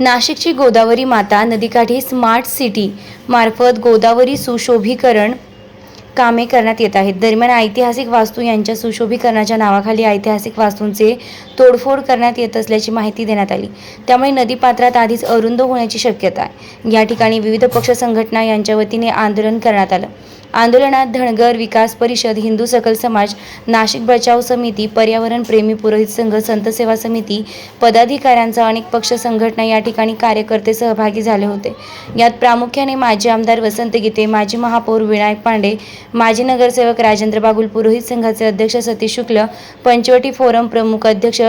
नाशिकची गोदावरी माता नदीकाठी स्मार्ट सिटी मार्फत गोदावरी सुशोभीकरण कामे करण्यात येत आहेत. दरम्यान ऐतिहासिक वास्तू यांच्या सुशोभीकरणाच्या नावाखाली ऐतिहासिक वास्तूंचे तोडफोड करण्यात येत असल्याची माहिती देण्यात आली. त्यामुळे नदीपात्रात आधीच अरुंद होण्याची शक्यता आहे. या ठिकाणी विविध पक्ष संघटना यांच्या वतीने आंदोलन करण्यात आलं. आंदोलनात धनगर विकास परिषद हिंदू सकल समाज नाशिक बचाव समिती पर्यावरण प्रेमी पुरोहित संघ संत सेवा समिती पदाधिकाऱ्यांचा अनेक पक्ष संघटना या ठिकाणी कार्यकर्ते सहभागी झाले होते. यात प्रामुख्याने माजी आमदार वसंत गीते माजी महापौर विनायक पांडे माजी नगरसेवक राजेंद्र बागुल पुरोहित संघाचे अध्यक्ष सतीश शुक्ल पंचवटी फोरम प्रमुख अध्यक्ष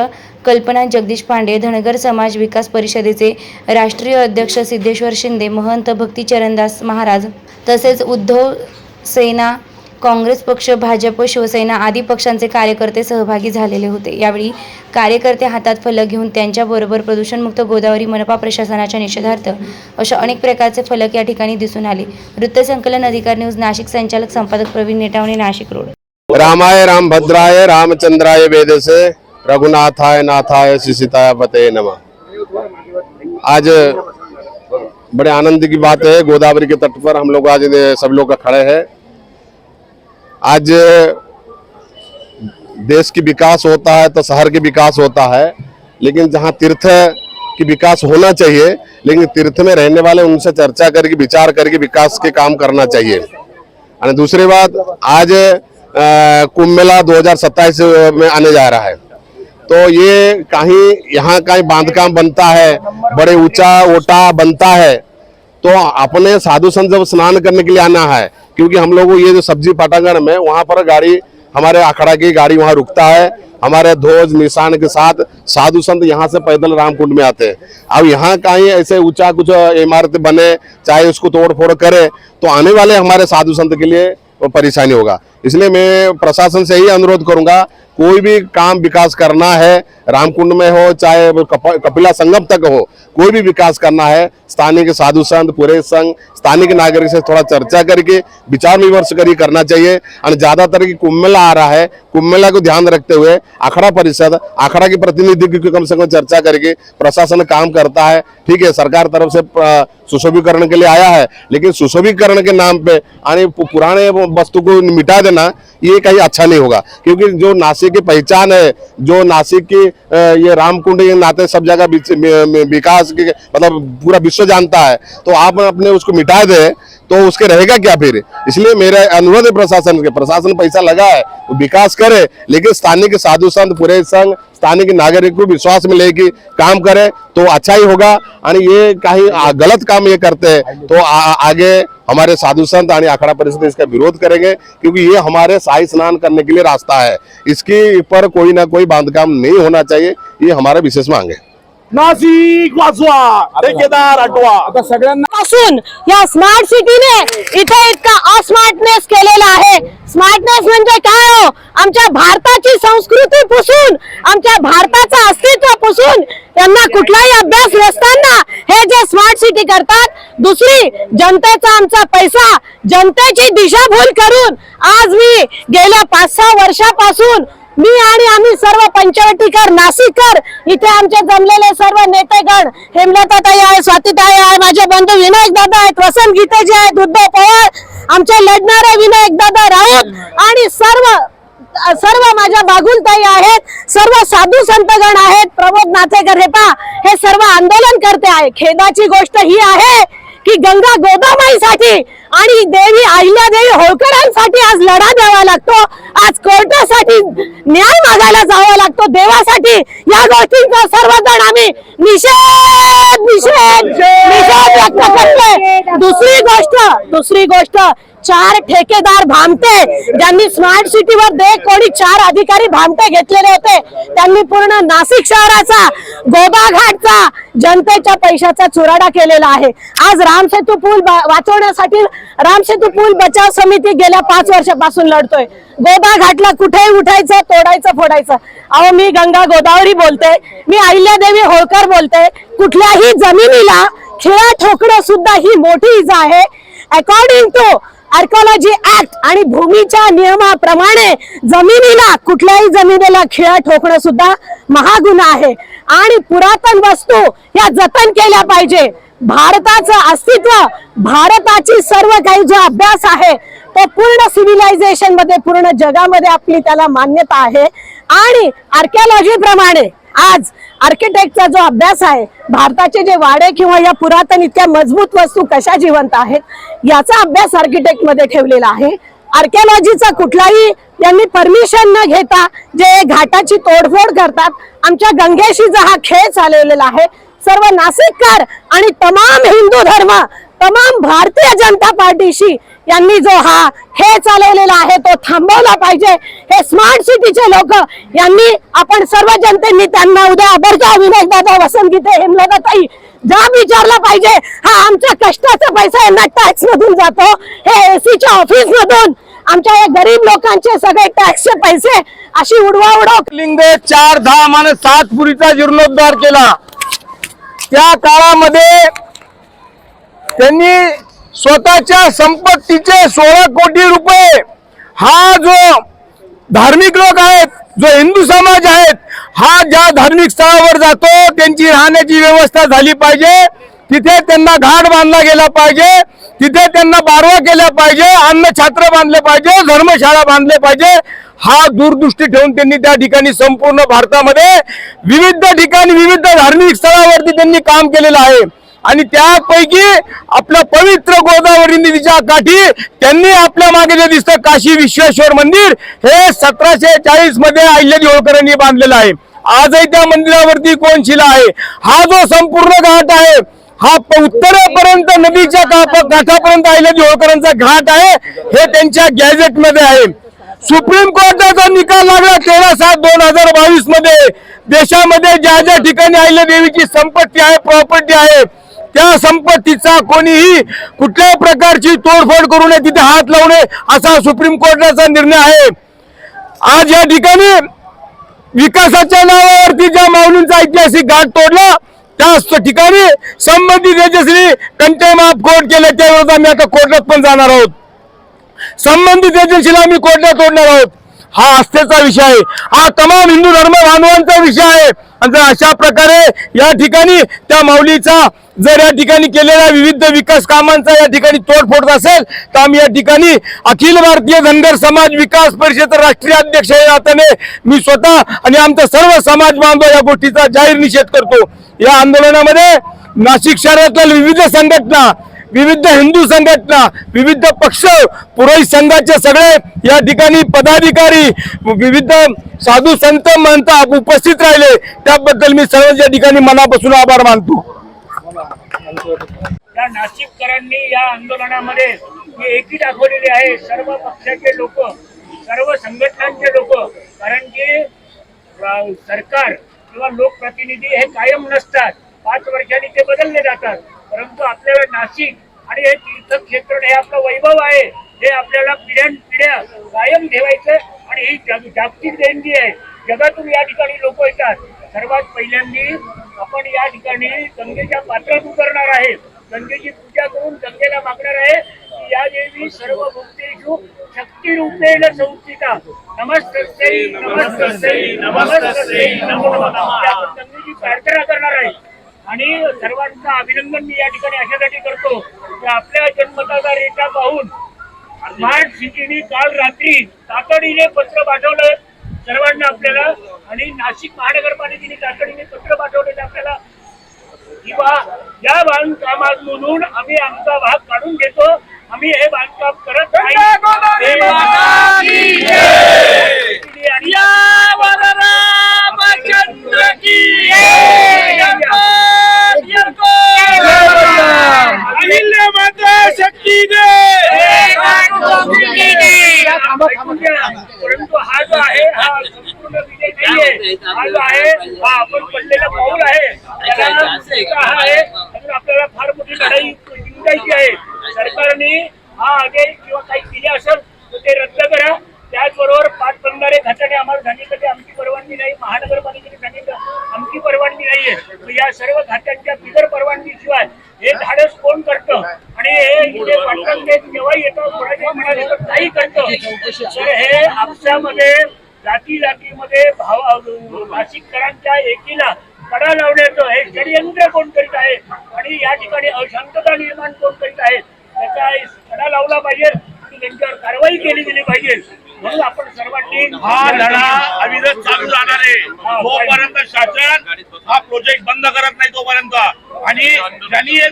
कल्पना जगदीश पांडे धनगर समाज विकास परिषदेचे राष्ट्रीय अध्यक्ष सिद्धेश्वर शिंदे महंत भक्ती चरणदास महाराज तसेच उद्धव सेना काँग्रेस पक्ष भाजप शिवसेना आदी पक्षांचे कार्यकर्ते सहभागी झालेले होते. यावेळी कार्यकर्ते हातात फलक घेऊन त्यांच्याबरोबर प्रदूषणमुक्त गोदावरी मनपा प्रशासनाच्या निषेधार्थ अशा अनेक प्रकारचे फलक या ठिकाणी दिसून आले. वृत्तसंकलन अधिकार न्यूज नाशिक संचालक संपादक प्रवीण नेटावणे नाशिक रोड. रामाय रामभद्राय रामचंद्राय वेदसे रघुनाथाय नाथाय शिशिताय पते नमः। आज बड़े आनंद की बात है गोदावरी के तट पर हम लोग आज सब लोग खड़े हैं। आज, देश की विकास होता है तो शहर की विकास होता है, लेकिन जहाँ तीर्थ की विकास होना चाहिए, लेकिन तीर्थ में रहने वाले उनसे चर्चा करके, विचार करके विकास के काम करना चाहिए। आणि दूसरी बात, आज कुंभ मेला 2027 में आने जा रहा है। तो ये कहीं, यहाँ कहीं बांधकाम बनता है, बड़े ऊँचा ओटा बनता है तो अपने साधु संत जब स्नान करने के लिए आना है, क्योंकि हम लोग ये जो सब्ज़ी पाटागढ़ में, वहाँ पर गाड़ी, हमारे अखाड़ा की गाड़ी वहाँ रुकता है, हमारे ध्वज निशान के साथ साधु संत यहाँ से पैदल रामकुंड में आते हैं। अब यहाँ का ही ऐसे ऊँचा कुछ इमारत बने, चाहे उसको तोड़ फोड़ करे तो आने वाले हमारे साधु संत के लिए परेशानी होगा। इसलिए मैं प्रशासन से यही अनुरोध करूँगा, कोई भी काम विकास करना है, रामकुंड में हो, चाहे कपिला संगम तक हो, कोई भी विकास करना है, स्थानीय साधु संत, पूरे संघ, स्थानीय नागरिक से थोड़ा चर्चा करके, विचार विमर्श करके करना चाहिए। और ज़्यादातर की कुंभ मेला आ रहा है कुंभ मेला को ध्यान रखते हुए आखड़ा परिषद, आखड़ा के प्रतिनिधि की कम से कम चर्चा करके प्रशासन काम करता है ठीक है, सरकार तरफ़ से सुशोभीकरण के लिए आया है, लेकिन सुशोभीकरण के नाम पे, यानी पुराने वस्तु को मिटा देना, ये कहीं अच्छा नहीं होगा। क्योंकि जो नासिक की पहचान है, जो नासिक की ये रामकुंड, ये नाते सब जगह विकास के मतलब पूरा विश्व जानता है तो आप अपने उसको मिटा दे तो उसके रहेगा क्या फिर? इसलिए मेरा अनुरोध है प्रशासन के, प्रशासन पैसा लगा है विकास करे, लेकिन स्थानीय साधु संत पूरे संघ स्थानिक नागरिक को विश्वास में लेके काम करे तो अच्छा ही होगा। आणि ये कहीं गलत काम ये करते हैं तो आ, आगे हमारे साधु संत आणि अखाड़ा परिषद इसका विरोध करेंगे क्योंकि ये हमारे शाही स्नान करने के लिए रास्ता है। इसके पर कोई ना कोई बांधकाम नहीं होना चाहिए ये हमारा विशेष मांग है। नाशिक वाचवा ठेकेदार हटवा आता सगळ्यांना पासून या स्मार्ट सिटीने इथे इतका अस्मार्टनेस केलेला आहे. स्मार्टनेस म्हणजे काय हो? आमच्या भारताची संस्कृती पुसून आमच्या भारताचं अस्तित्व पुसून यांना कुठलाही अभ्यास नसताना हे जे स्मार्ट सिटी करतात दुसरी जनतेचा आमचा पैसा जनतेची दिशाभूल करून आज मी गेल्या पाच सहा वर्षापासून मी आणि आम्ही सर्व पंचवटीकर नाशिककर इथे आमचे जमलेले सर्व नेतेगण हेमलताताई आहे स्वातीताई आहे माझे बंधू विनायक दादा आहेत वसंत गीतेजी आहेत उद्धव पवार आमचे लढणारे विनायक दादा राऊत आणि सर्व सर्व माझ्या बागुलताई आहेत सर्व साधू संतगण आहेत प्रमोद नाचेकर हे पा हे सर्व आंदोलन करते आहे. खेदाची गोष्ट ही आहे की गंगा गोदामाईसाठी आणि देवी अहिल्यादेवी होळकरांसाठी आज लढा द्यावा लागतो. आज कोर्टासाठी न्याय मागायला जावा लागतो. देवासाठी या गोष्टींचा सर्वजण आम्ही निषेध निषेध निषेध व्यक्त करतोय. दुसरी गोष्ट दुसरी गोष्ट चार ठेकेदार भामटे. ज्यांनी स्मार्ट सिटीवर दे कोणी चार अधिकारी भामटे घेतलेले होते. त्यांनी पूर्ण नाशिक शहराचा गोबाघाटचा जनतेच्या पैशाचा चुराडा केलेला आहे. आज रामसेतू पूल वाचवण्यासाठी रामसेतू पूल बचाव समिती गेल्या पाच वर्षापासून लढतोय. गोदा घाटला कुठेही उठायचं तोडायचं फोडायचं. अहो मी गंगा गोदावरी बोलते मी अहिल्यादेवी होळकर बोलते. कुठल्याही जमिनीला खिळा ठोकणं सुद्धा ही मोठी इजा आहे. अकॉर्डिंग टू आर्कोलॉजी ऍक्ट आणि भूमीच्या नियमाप्रमाणे जमिनीला कुठल्याही जमिनीला खिळा ठोकणं सुद्धा महागुन्हा आहे. आणि पुरातन वस्तू या जतन केल्या पाहिजे. भारताचं अस्तित्व भारताची सर्व काही जो अभ्यास आहे तो पूर्ण सिव्हिलायझेशनमध्ये पूर्ण जगामध्ये आपली त्याला मान्यता आहे. आणि आर्किओलॉजी प्रमाणे आज आर्किटेक्टचा जो अभ्यास आहे भारताचे जे वाडे किंवा या पुरातन इतक्या मजबूत वस्तू कशा जिवंत आहेत याचा अभ्यास आर्किटेक्टमध्ये ठेवलेला आहे. आर्किओलॉजीचा कुठलाही त्यांनी परमिशन न घेता जे घाटाची तोडफोड करतात आमच्या गंगेशी जो हा खेळ चालवलेला आहे सर्व नाशिककर आणि तमाम हिंदू धर्म तमाम भारतीय जनता पार्टीशी यांनी जो हा हे चालवलेला आहे तो थांबवला पाहिजे. हे स्मार्ट सिटीचे लोक यांनी आपण सर्व जनतेनी त्यांना उद्या आबरचा विनायक दादा वसंत गीते हेमलताई जा विचारला पाहिजे. हा आमच्या कष्टाचा पैसा यांना टॅक्स मधून जातो. हे एसीच्या ऑफिस मधून आमच्या या गरीब लोकांचे सगळे टॅक्सचे पैसे अशी उडवाउडव लिंग चार धाम आणि सात पुरीचा जीर्णोद्धार केला. त्या काळामध्ये त्यांनी स्वतःच्या संपत्तीचे सोळा कोटी रुपये. हा जो धार्मिक लोक आहेत जो हिंदू समाज आहेत हा ज्या धार्मिक स्थळावर जातो त्यांची राहण्याची व्यवस्था झाली पाहिजे. तिथे त्यांना घाट बांधला गेला पाहिजे. तिथे त्यांना बारवा केल्या पाहिजे. अन्न छात्र बांधले पाहिजे. धर्मशाळा बांधले पाहिजे. हा दूरदृष्टी ठेवून त्यांनी त्या ठिकाणी संपूर्ण भारतामध्ये विविध ठिकाणी विविध धार्मिक स्थळावरती त्यांनी काम केलेलं आहे. आणि त्यापैकी आपलं पवित्र गोदावरी नदीच्या काठी त्यांनी आपल्या मागे जे दिसतं काशी विश्वेश्वर मंदिर हे सतराशे चाळीसमध्ये अहिल्याजी होळकरांनी बांधलेलं आहे. आजही त्या मंदिरावरती कोण शिला आहे? हा जो संपूर्ण घाट आहे हा प- उत्तरेपर्यंत नदीच्या काठापर्यंत अहिल्याजी होळकरांचा घाट आहे हे त्यांच्या गॅजेटमध्ये आहे. सुप्रीम कोर्टाचा निकाल लागला तेरा सात दोन हजार बावीसमध्ये देशामध्ये ज्या ज्या ठिकाणी अहिल्या देवीची संपत्ती आहे प्रॉपर्टी आहे त्या संपत्तीचा कोणीही कुठल्याही प्रकारची तोडफोड करू नये तिथे हात लावू नये असा सुप्रीम कोर्टाचा निर्णय आहे. आज या ठिकाणी विकासाच्या नावावरती ज्या माऊलींचा ऐतिहासिक घाट तोडला त्या ठिकाणी संबंधित एजन्सी कंटेम ऑफ कोर्ट केले त्यावेळेस आम्ही आता कोर्टात पण जाणार आहोत. संबंधित एजन्सीला आम्ही कोर्टात तोडणार आहोत. हा आस्थेचा विषय आहे. हा तमाम हिंदू धर्म बांधवांचा विषय आहे. आणि जर अशा प्रकारे या ठिकाणी त्या माऊलीचा जर या ठिकाणी केलेल्या विविध विकास कामांचा या ठिकाणी तोडफोड असेल तर आम्ही या ठिकाणी अखिल भारतीय धनगर समाज विकास परिषद राष्ट्रीय अध्यक्ष या नात्याने मी स्वतः आणि आमचा सर्व समाज बांधव या गोष्टीचा जाहीर निषेध करतो. या आंदोलनामध्ये नाशिक शहरातल्या विविध संघटना विविध हिंदू संघटना विविध पक्ष पुरोहित संघाचे सगळे या ठिकाणी पदाधिकारी विविध साधू संत म्हणता उपस्थित राहिले. त्याबद्दल मी सर्व या ठिकाणी मनापासून आभार मानतो. या नाशिककरांनी या आंदोलनामध्ये एकी दाखवलेली आहे. सर्व पक्षाचे लोक सर्व संघटनांचे लोक कारण की सरकार किंवा लोकप्रतिनिधी हे कायम नसतात. पाच वर्षांनी ते बदलले जातात. परंतु आपल्याला नाशिक आणि हे तीर्थक्षेत्र हे आपलं वैभव आहे. हे आपल्याला पिढ्यान पिढ्या कायम ठेवायचं आणि ही जग- जागतिक देणगी आहे. जगातून या ठिकाणी लोक येतात. सर्वात पहिल्यांदी आपण या ठिकाणी गंगेच्या पात्रात उतरणार आहे. गंगेची पूजा करून गंगेला मागणार आहे. की या देवी सर्व भक्तेषु शक्ती रूपेण संस्थिता. नमस्तस्यै नमस्तस्यै नमस्तस्यै नमो गंगेची प्रार्थना करणार आहे. आणि सर्वांचं अभिनंदन मी या ठिकाणी अशासाठी करतो की आपल्या जन्मताचा रेटा पाहून स्मार्ट सिटीने काल रात्री तातडीने पत्र पाठवलं सर्वांना आपल्याला. आणि नाशिक महानगरपालिकेने तातडीने पत्र पाठवलेलं आपल्याला. किंवा या बांधकामात म्हणून आम्ही आमचा भाग काढून घेतो. आम्ही हे बांधकाम करत नाही. आणि परंतु हा जो आहे हा संपूर्ण विजय नाहीये हा जो आहे हा आपण पडलेला पाऊल आहे त्याला आहे आपल्याला फार मोठी लढाई जिंकायची आहे सरकारने हा आगे किंवा काही केले असेल तर ते रद्द करा त्याचबरोबर पाच बंधारे घाटाने आम्हाला सांगितलं की आमची परवानगी नाही. महानगरपालिकेने सांगितलं. आमची परवानगी नाहीये. तर या सर्व घाटांच्या बिगर परवानगी शिवाय हे धाडस कोण करतं? आणि हे इथे जेव्हा येतं कोणाच्या मनात येतं काही करतं? तर हे आपसामध्ये जाती जातीमध्ये भाव नाशिककरांच्या एकीला कडा लावण्याचं हे षडयंत्र कोण करीत आहे? आणि या ठिकाणी अशांतता निर्माण कोण करीत आहे? त्याचा कडा लावला पाहिजे. त्यांच्यावर कारवाई केली गेली पाहिजे. म्हणून आपण सर्वांनी हा लढा अविरत चालू राहणार आहे. जोपर्यंत शासन हा प्रोजेक्ट बंद करत नाही तोपर्यंत. आणि ज्यांनी हे